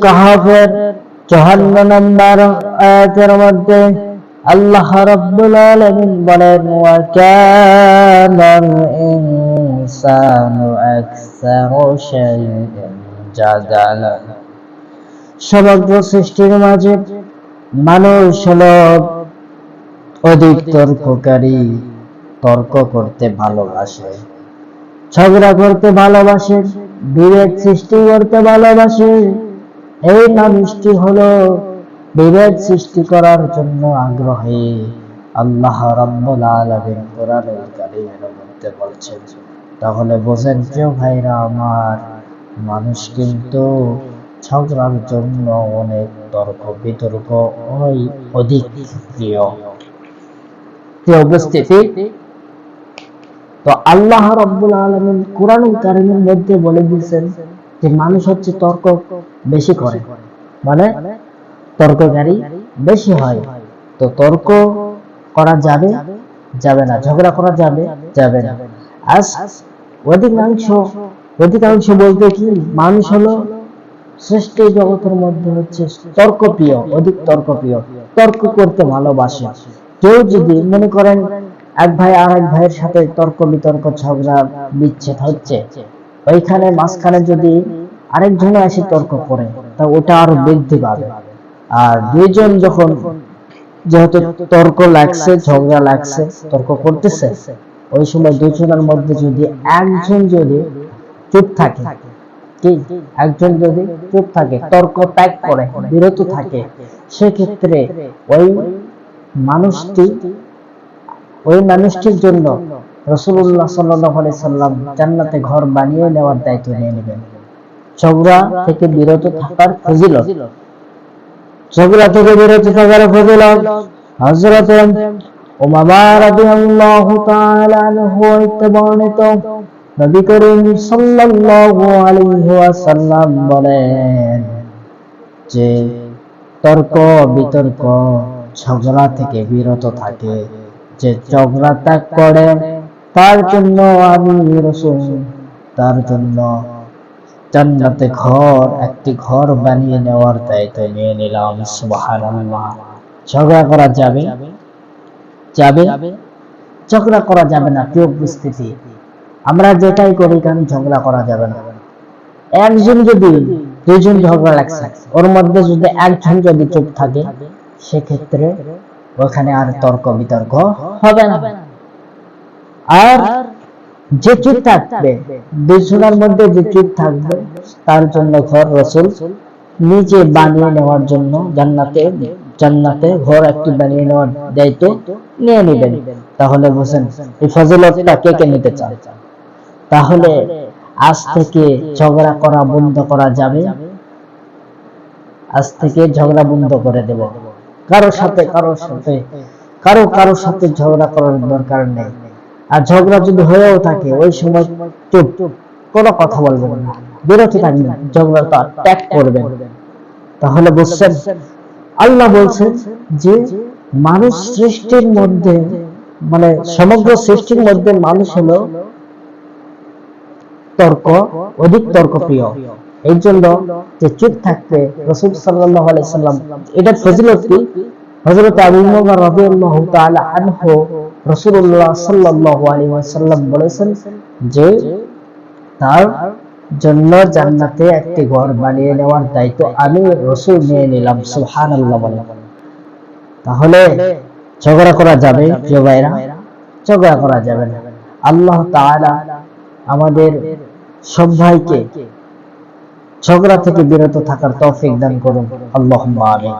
কাহাফের 54 নম্বর আয়াতের মধ্যে আল্লাহ বলেন ইনসানু আকসারু সমগ্র সৃষ্টির মাঝে মানুষ হলো অধিক তর্ককারী, তর্ক করতে ভালোবাসে, ঝগড়া করতে ভালোবাসে বিভেদ সৃষ্টি করতে ভালোবাসে। এই মানুষটি হলো বিভেদ সৃষ্টি করার জন্য আগ্রহী। আল্লাহ রাব্বুল আলামিন কোরআনুল কারীমের মধ্যে বলছেন, তাহলে বোঝেন প্রিয় ভাইরা আমার, মানুষ কিন্তু ঝগড়ার জন্য অনেক তর্ক বিতর্ক ওই অধিক প্রিয় উপস্থিতি তো আল্লাহ রাব্বুল আলামিন কোরআনুল কারীমের মধ্যে বলে দিয়েছেন যে মানুষ হচ্ছে তর্ক বেশি করে। মানে তর্ককারী বেশি হয়। তো তর্ক করা যাবে যাবে না। ঝগড়া করা যাবে যাবে না। আজ অধিকাংশ অধিকাংশ বলতে কি, মানুষ হলো শ্রেষ্ঠ জগতের মধ্যে হচ্ছে তর্কপ্রিয়, অধিক তর্কপ্রিয়। তর্ক করতে ভালোবাসে। কেউ যদি মনে করেন এক ভাই আর এক ভাইয়ের সাথে তর্ক বিতর্ক, ঝগড়া বিচ্ছেদ হচ্ছে। ওইখানে মাঝখানে যদি আরেকজন এসে তর্ক করে, তা ওটা আরও বৃদ্ধি পাবে। আর দুইজন যখন যেহেতু তর্ক লাগছে, ঝগড়া লাগছে, তর্ক করতেছে, ওই সময় দুজনের মধ্যে যদি একজন যদি চুপ থাকে, কি? একজন যদি চুপ থাকে, তর্ক ত্যাগ করে, বিরত থাকে, সেক্ষেত্রে ওই মানুষটি ওই মানুষটির জন্য রসুল্লাহ সাল্লাম জান্নাতে ঘর বানিয়ে নেওয়ার দায়িত্ব নিয়ে নেবেন। ঝগড়া থেকে বিরত থাকার ঝগড়া থেকে বিরত থাকার তাআলা হইতে বর্ণিত নবী করিম সাল্লাল্লাহু আলাইহি ওয়াসাল্লাম বলেন যে তর্ক বিতর্ক ঝগড়া থেকে বিরত থাকে। যে ঝগড়া ত্যাগ করে, তার জন্য আমি রসুল। তার জন্য জান্নাতে ঘর, একটি ঘর বানিয়ে নেওয়ার দায়িত্ব নিয়ে নিলাম, সুবহানাল্লাহ। ঝগড়া করা যাবে? যাবে? ঝগড়া করা যাবে না প্রিয় উপস্থিতি? আমরা যেটাই করি কেন ঝগড়া করা যাবে না? একজন যদি, দুইজন ঝগড়া লাগছে, ওর মধ্যে যদি একজন যদি চুপ থাকে, সেক্ষেত্রে ওখানে আর তর্ক বিতর্ক হবে না। আর যে চুপ থাকবে দুজনের মধ্যে যে চুপ থাকবে তার জন্য ঘর রসুল নিজে বানিয়ে নেওয়ার জন্য জান্নাতে জান্নাতে ঘর একটি বানিয়ে নেওয়ার দায়িত্ব নিয়ে নেবেন। তাহলে বুঝেন এই ফজিলতটা কে কে নিতে চান তাহলে আজ থেকে ঝগড়া করা বন্ধ করা যাবে। আজ থেকে ঝগড়া বন্ধ করে দেব। কারও সাথে কারও সাথে, কারও কারও সাথে ঝগড়া করার দরকার নেই। আর ঝগড়া যদি হয়েও থাকে, ওই সময় চুপ, কোনো কথা বলবেন না। বিরত থাকবেন ঝগড়াটা ত্যাগ করবেন। তাহলে বুঝছেন, আল্লাহ বলছেন যে, মানুষ সৃষ্টির মধ্যে মানে সমগ্র সৃষ্টির মধ্যে মানুষ হলো তর্ক, অধিক তর্কপ্রিয়। এই জন্য যে চুপ থাকতে রসুল সাল্লাহ আলাইসাল্লাম ফজিলত কি? হযরত আবু তাআলা আনহু রাসূলুল্লাহ সাল্লাল্লাহু আলাইহি ওয়াসাল্লাম বলেছেন যে তার জন্য জান্নাতে একটি ঘর বানিয়ে নেওয়ার দায়িত্ব আমি রসুল নিয়ে নিলাম, সুবহানাল্লাহ বলে। তাহলে ঝগড়া করা যাবে, প্রিয় ভাইরা ঝগড়া করা যাবে না। আল্লাহ তাআলা আমাদের সব ভাইকে ঝগড়া থেকে বিরত থাকার তৌফিক দান করুন। আল্লাহ আমিন।